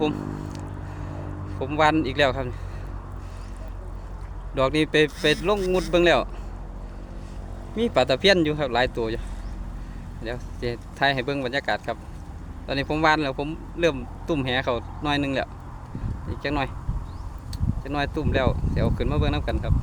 ผม ผมวันอีกแล้วครับ ดอกนี้ไปไปลงงุดเบิ่งแล้ว มีปลาตะเพียนอยู่ครับหลายตัวอยู่เดี๋ยวจะถ่ายให้เบิ่งบรรยากาศครับ ตอนนี้ผมวานแล้วผมเริ่มตุ่มแหเขาหน้อยนึงแล้วอีกจักหน่อยจักหน่อยตุ่มแล้วเดี๋ยวขึ้นมาเบิ่งน้ำกันครับ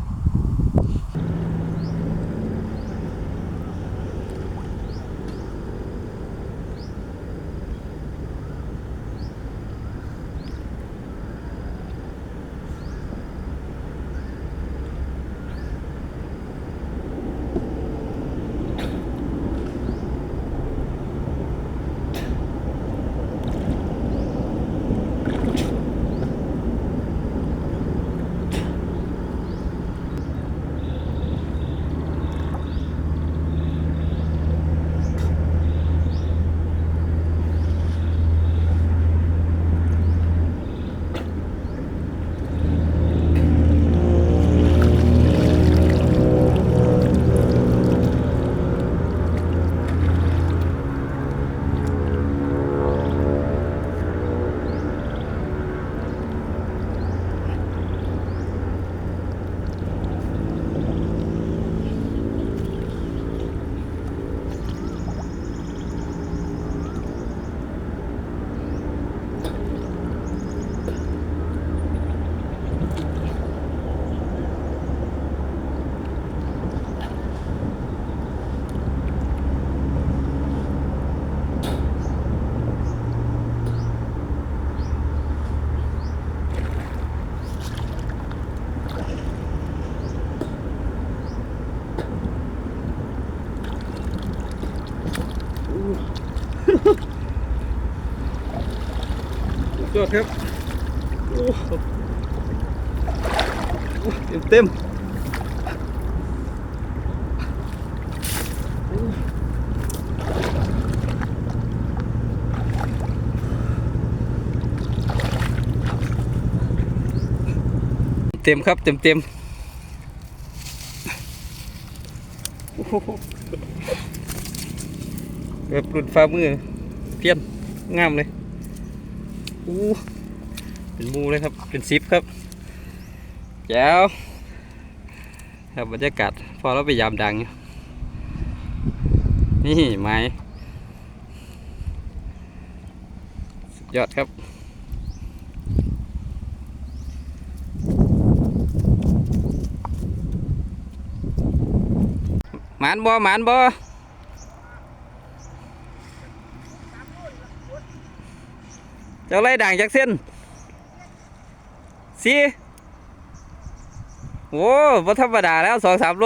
ยอ ดครับเต็มเต็มเต็มครับเต็มเต็มแบบปลุดฟ้ามือเพี้ยนงามเลย อู้เป็นมูเลยครับ เป็นซิปครับแจ๋วครับบรรยากาศพอเราไปยามดังอยู่นี่ไม้สุดยอดครับหมานบ่หมานบ่ จ้าไล่ด่างจากเส้นสีโอ้บ่ธรรมดาแล้วสองสามโล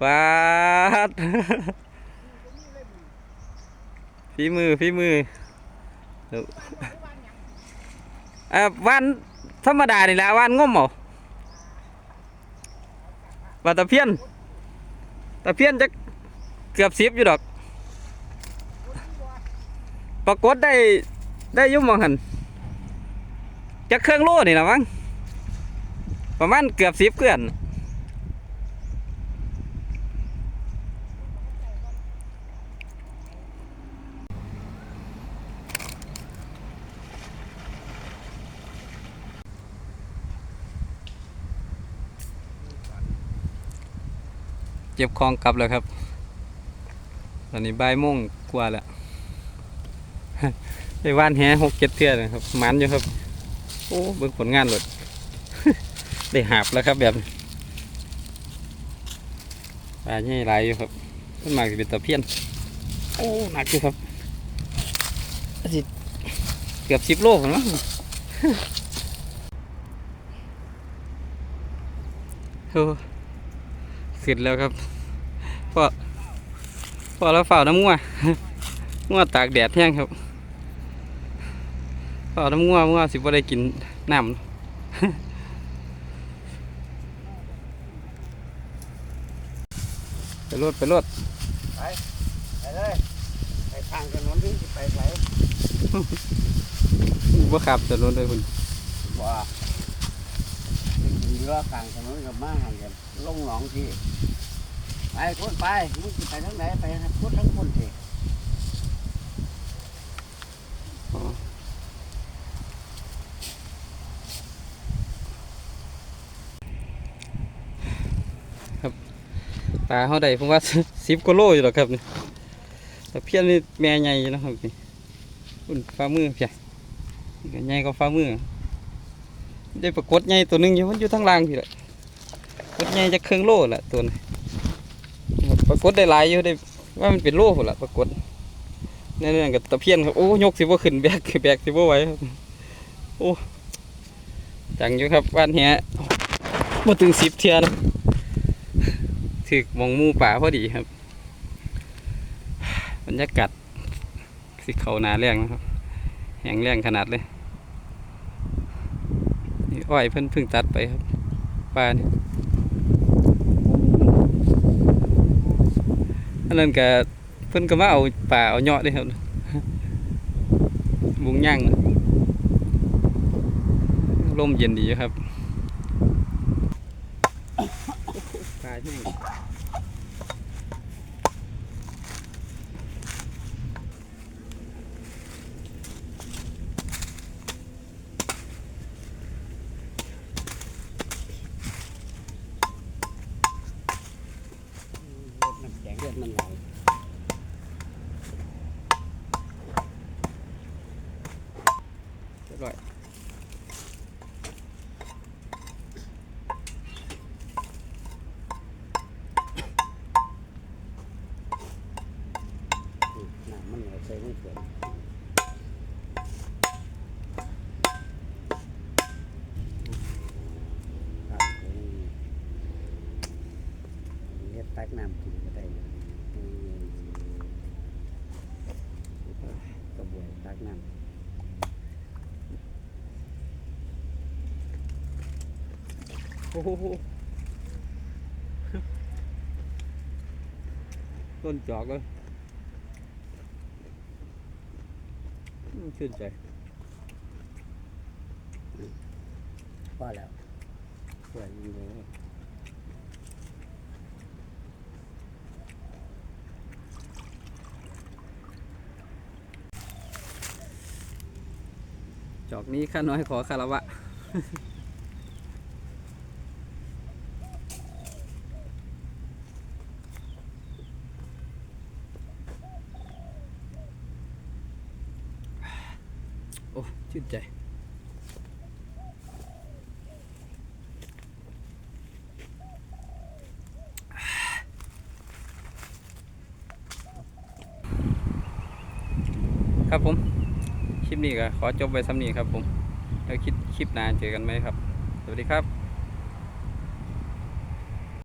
ปาดฝีมือฝีมือเอ่อวันธรรมดานี่แหละวันงมเอว่าตะเพียนตะเพียนจะเกือบสิบอยู่ดอก ปรากฏได้ได้ยุ่หมองหันจะเครื่องโล่นี่นะมั้งประมาณเกือบสิบเกลื่อนเจ็บคองกลับแล้วครับ ตอนนี้บ่ายโมงกว่าแล้วได้ว่านแหหกเจ็ดเทื่อนะครับมันอยู่ครับ โอ้เบิ่งผลงานหลดได้หาบแล้วครับแบบปลาใหญ่หลายอยู่ครับขึ้นมาเป็นตะเพียน โอ้หนักอยู่ครับสิเกือบสิบโลผมมั้งโอ้เสร็จแล้วครับเพอ พอแล้วฝ่าน้ำงัวงัวตากแดดแห้งครับฝ่าน้ำงัวงัวสิบ่ได้กินน้ำไปรถไปรถไปเลยไปทางถนนที่สิไปไหนบ่ขับจะรถเลยคุณว่าเรือทางถนนกับมาหันกันลงหนองที่ ไปทุนไปมึงสิไปทางไหนไปทุนทั้งคนเถอะครับปลาเขาได้ผมว่าสิบกิโลอยู่หรอครับนี่แต่เพี้ยนนี่แม่ใหญ่นะครับนี่อุ่ฟ้ามือเพี้ยนใหญ่ก็ฟ้ามือได้ประกวดใหญ่ตัวนึงอยู่มันอยู่ทั้งล่างพี่เลยประกวดใหญ่จะเครื่องโล่ละตัวนี้ ปรากฏได้หลายอยู่ได้ว่ามันเป็นโลพุ่นละปรากฏนี่นๆกับตะเพียนครับโอ้ยกสิบ่ขึ้นแบกแบกสิบ่ไหวครับโอ้จังอยู่ครับบ้านเฮียมาถึงสิบเทียนถึกมองมูป่าพอดีครับบรรยากาศสิเขาหนาแรงนะครับแหงแรงขนาดเลยอ้อยเพิ่นเพิ่งตัดไปครับป่านี่ อันนั้นก็เพิ่นก็มาเอาป่าเอาเหยาะได้ครับบุงย่างลมเย็นดีครับปลาที่ง รถน้ำแข็งเลือดมันไหล เรียบร้อย น้ำมันไหลใส่ไม่เกินครับผมเฮ็ดตัก น้ำกินก็ได้อืมกระบวยตักน้ำโอ้โหต้นจอกเลยอืมชื่นใจพอแล้วสวยจริงเลย จอกนี้ข้าน้อยขอคารวะ โอ้ชื่นใจครับผม ลิปนี้ก็ขอจบไว้ซ้ำนี้ครับผม แล้วคิดคลิปหน้าเจอกันไหมครับ สวัสดีครับ